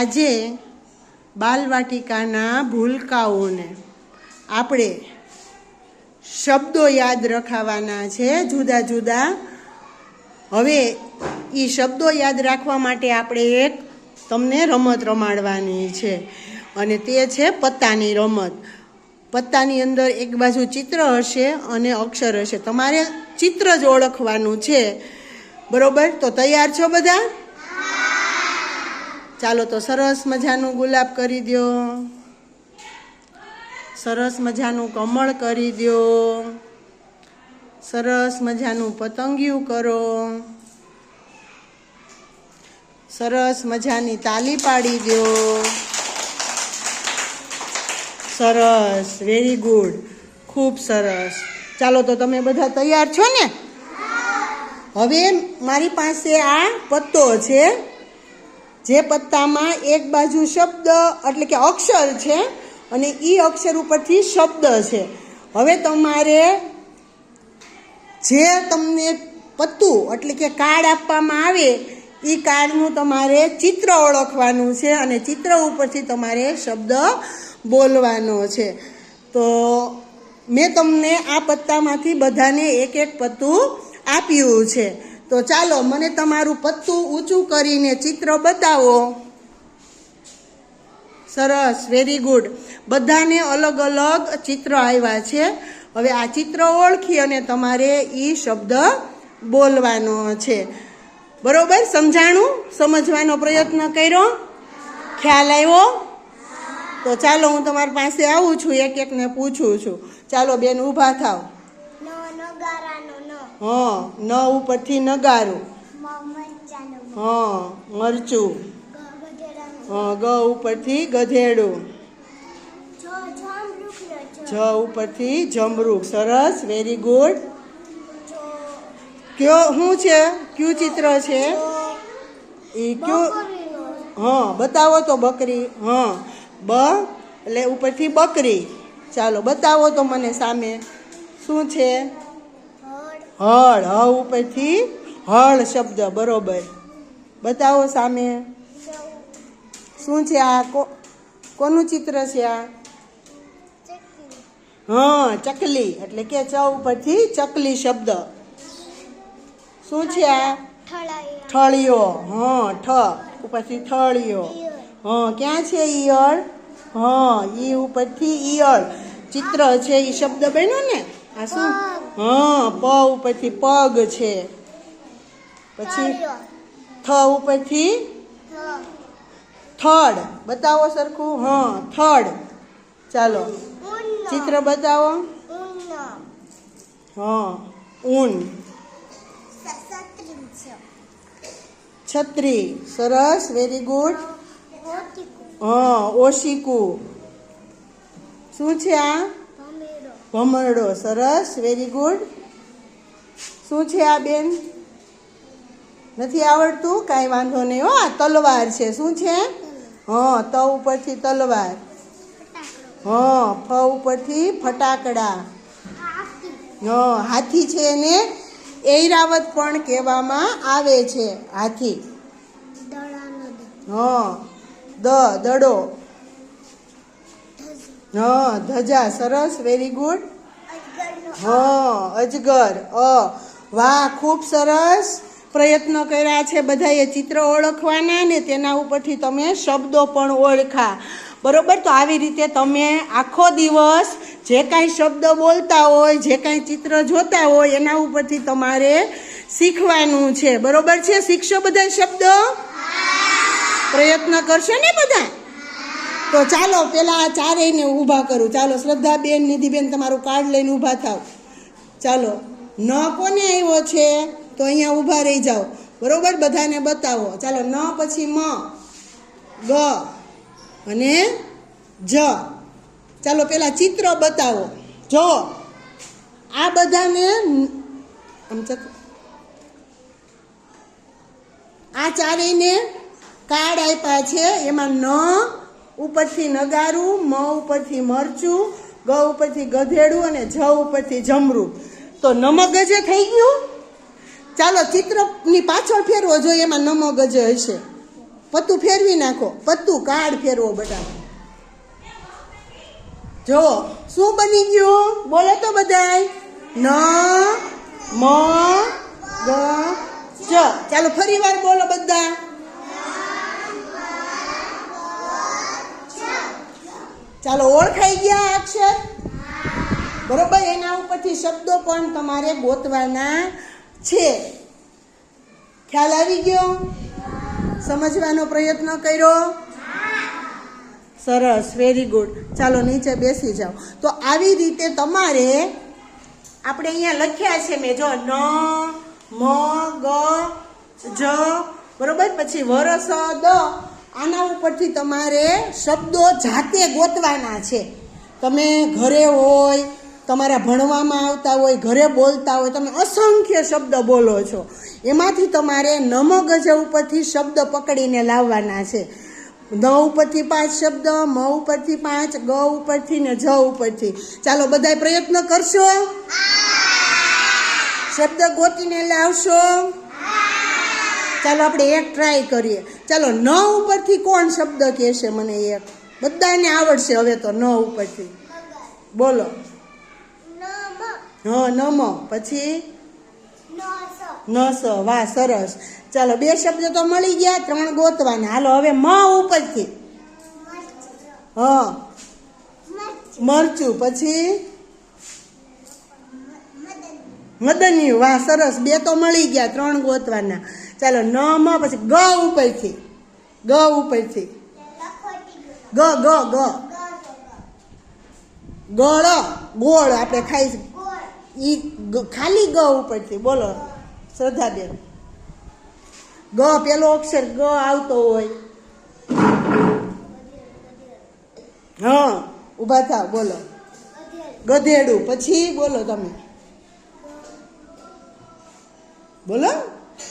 આજે બાલવાટિકાના ભૂલકાઓને આપણે શબ્દો યાદ રખાવાના છે જુદા જુદા. હવે એ શબ્દો યાદ રાખવા માટે આપણે એક તમને રમત રમાડવાની છે અને તે છે પત્તાની રમત. પત્તાની અંદર એક બાજુ ચિત્ર હશે અને અક્ષર હશે. તમારે ચિત્ર જ ઓળખવાનું છે. બરોબર? તો તૈયાર છો બધા? ચાલો તો સરસ મજાનું ગુલાબ કરી દો સરસ મજાનું કમળ કરી દો સરસ મજાનું પતંગિયું કરો. સરસ મજાની તાલી પાડી દો સરસ વેરી ગુડ ખૂબ સરસ. ચાલો તો તમે બધા તૈયાર છો ને? હવે મારી પાસે આ પત્તો છે. જે પત્તામાં એક બાજુ શબ્દ એટલે કે અક્ષર છે અને એ અક્ષર ઉપરથી શબ્દ છે. હવે તમારે જે તમને પત્તું એટલે કે કાર્ડ આપવામાં આવે એ કાર્ડનું તમારે ચિત્ર ઓળખવાનું છે અને ચિત્ર ઉપરથી તમારે શબ્દ બોલવાનો છે. તો મેં તમને આ પત્તામાંથી બધાને એક એક પત્તું આપ્યું છે. તો ચાલો મને તમારું પત્તું ઊંચું કરીને ચિત્ર બતાવો. સરસ વેરી ગુડ બધાને અલગ અલગ ચિત્ર આવ્યા છે. હવે આ ચિત્ર ઓળખી અને તમારે એ શબ્દ બોલવાનો છે. બરોબર? સમજાણું? સમજવાનો પ્રયત્ન કર્યો? ખ્યાલ આવ્યો? તો ચાલો હું તમારી પાસે આવું છું, એક એકને પૂછું છું. ચાલો બેન, ઊભા થાવ. હં ન ઉપરથી નગારું. હા હં મરચું હા ગ ઉપરથી ગધેડું. છ જ ઉપરથી જમરૂખ સરસ વેરી ગુડ કયો શું છે? કયું ચિત્ર છે? એ કયું? હા બતાવો તો બકરી. હા બ એટલે ઉપરથી બકરી. ચાલો બતાવો તો મને સામે. શું છે? હળ, હ ઉપરથી હળ શબ્દ, બરોબર. બતાવો સામે. શું છે આ? કોનું ચિત્ર છે આ? હા, ચકલી. એટલે કે ચ ઉપરથી ચકલી શબ્દ. શું છે આ? ઠળાયા. હા, ઠ. ઉપરથી ઠળિયો. હા, ક્યાં છે ઈયળ હા, ઈ ઉપરથી ઈયળ ચિત્ર છે એ શબ્દ બન્યો ને? આ શું? હા પ ઉપરથી પગ છે. પછી થ ઉપરથી થડ. બતાવો સરખું? હા થડ. ચાલો. ચિત્ર બતાવો. હા ઊન છત્રી સરસ વેરી ગુડ હા ઓશિકુ. શું છે આ? ભમરડો સરસ વેરી ગુડ શું છે આ બેન? નથી આવડતું? કાંઈ વાંધો નહીં હો આ તલવાર છે. શું છે? હં ત ઉપરથી તલવાર. હં ફ ઉપરથી ફટાકડા. હં હાથી છે એને. ઐરાવત પણ કહેવામાં આવે છે હાથી. હં દ દડો. હા ધજા સરસ વેરી ગુડ હા અજગર અ. વાહ ખૂબ સરસ. પ્રયત્ન કર્યા છે બધાએ ચિત્ર ઓળખવાના ને તેના ઉપરથી તમે શબ્દો પણ ઓળખા. બરોબર? તો આવી રીતે તમે આખો દિવસ જે કાંઈ શબ્દ બોલતા હોય જે કાંઈ ચિત્ર જોતા હોય એના ઉપરથી તમારે શીખવાનું છે. બરોબર છે? શીખશો બધા શબ્દ? પ્રયત્ન કરશો ને બધા? તો ચાલો, પેલા આ ચારેયને ઊભા કરું. ચાલો, શ્રદ્ધાબેન, નિધિબેન, તમારું કાર્ડ લઈને ઊભા થાવ. ચાલો, ન કોને આવ્યો છે, તો અહીંયા ઊભા રહી જાઓ. બરોબર? બધાને બતાવો. ચાલો, ન પછી મ, ગ અને જ. ચાલો, પેલા ચિત્ર બતાવો. જો, આ બધાને આમ આ ચારેયને કાર્ડ આપ્યા છે, એમાં ન ઉપરથી નગારું, મ ઉપરથી મરચું, ગ ઉપરથી ગધેડું અને જ ઉપરથી જમરું. તો નમગજે થઈ ગયું? ચાલો ચિત્રની પાછળ ફેરવો જોઈએ એમાં નમગજે હશે. પત્તું ફેરવી નાખો. પત્તું કાર્ડ ફેરવો બધા જો, શું બની ગયું? બોલો તો બધાય. ન, મ, ગ ચ ચાલો ફરી વાર બોલો બધા. ચાલો ઓળખાઈ ગયા અક્ષર? બરોબર, એના ઉપરથી શબ્દો પણ તમારે ગોતવાના છે. ખ્યાલ આવી ગયો? સમજવાનો પ્રયત્ન કર્યો? સરસ વેરી ગુડ ચાલો નીચે બેસી જાઓ. તો આવી રીતે તમારે, આપણે અહીંયા લખ્યા છે મેં જો, ન, મ, ગ, જ, બરોબર? પછી વરસ, દ આના ઉપરથી તમારે શબ્દો જાતે ગોતવાના છે. તમે ઘરે હોય, તમારા ભણવામાં આવતા હોય, ઘરે બોલતા હોય, તમે અસંખ્ય શબ્દ બોલો છો. એમાંથી તમારે નમો ગજ ઉપરથી શબ્દ પકડીને લાવવાના છે. ન ઉપરથી પાંચ શબ્દ, મ ઉપરથી પાંચ, ગ ઉપરથી ને જ ઉપરથી. ચાલો, બધાય પ્રયત્ન કરશો? શબ્દ ગોતીને લાવશો? ચાલો, આપણે એક ટ્રાય કરીએ. ચાલો ન ઉપરથી કોણ શબ્દ કહેશે મને એક બધાને આવડશે હવે તો ન ઉપરથી. બોલો. હ નમ. પછી? નસ. ન સ વાહ સરસ. ચાલો બે શબ્દ તો મળી ગયા ત્રણ ગોતવાના. હાલો હવે મ ઉપરથી. હ. મરચું. પછી? મદનિયું, વાહ, સરસ. બે તો મળી ગયા, ત્રણ ગોતવાના. ચાલો, ન મ પછી ગ ઉપરથી. ગ ઉપરથી. ગ ગ ગ. ગળ, ગોળ આપણે ખાઈ ઈ ખાલી ગ ઉપરથી. બોલો, શ્રદ્ધાબેન. ગ, પેલો અક્ષર ગ આવતો હોય. હા, ઊભા થાવ, બોલો. ગધેડું. પછી બોલો તમે. બોલો?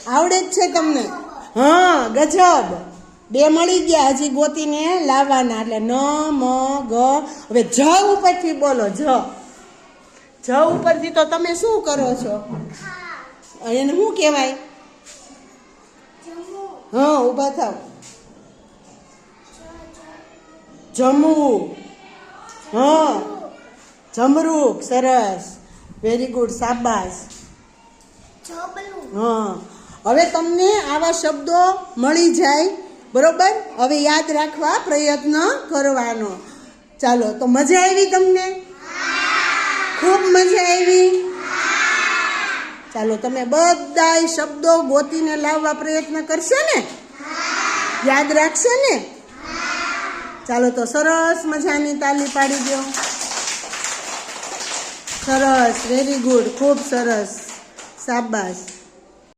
આવડે જ છે તમને? હા ગજબ. બે મળી ગયા હજી ગોતીને લાવવાના. એટલે ન મ ગ. હવે જ ઉપરથી બોલો જ. જ ઉપરથી તો તમે શું કરો છો? એને શું કહેવાય? જમુ હા ઊભા થાવ. જમવું. હા. જમરૂક સરસ. વેરી ગુડ સાબાસ હા. હવે તમને આવા શબ્દો મળી જાય, બરોબર? હવે યાદ રાખવા પ્રયત્ન કરવાનો. ચાલો, તો મજા આવી તમને? ખૂબ મજા આવી. ચાલો, તમે બધાય શબ્દો ગોતીને લાવવા પ્રયત્ન કરશે ને? યાદ રાખશે ને? ચાલો, તો સરસ મજાની તાલી પાડી દો. સરસ વેરી ગુડ ખૂબ સરસ. Sabás.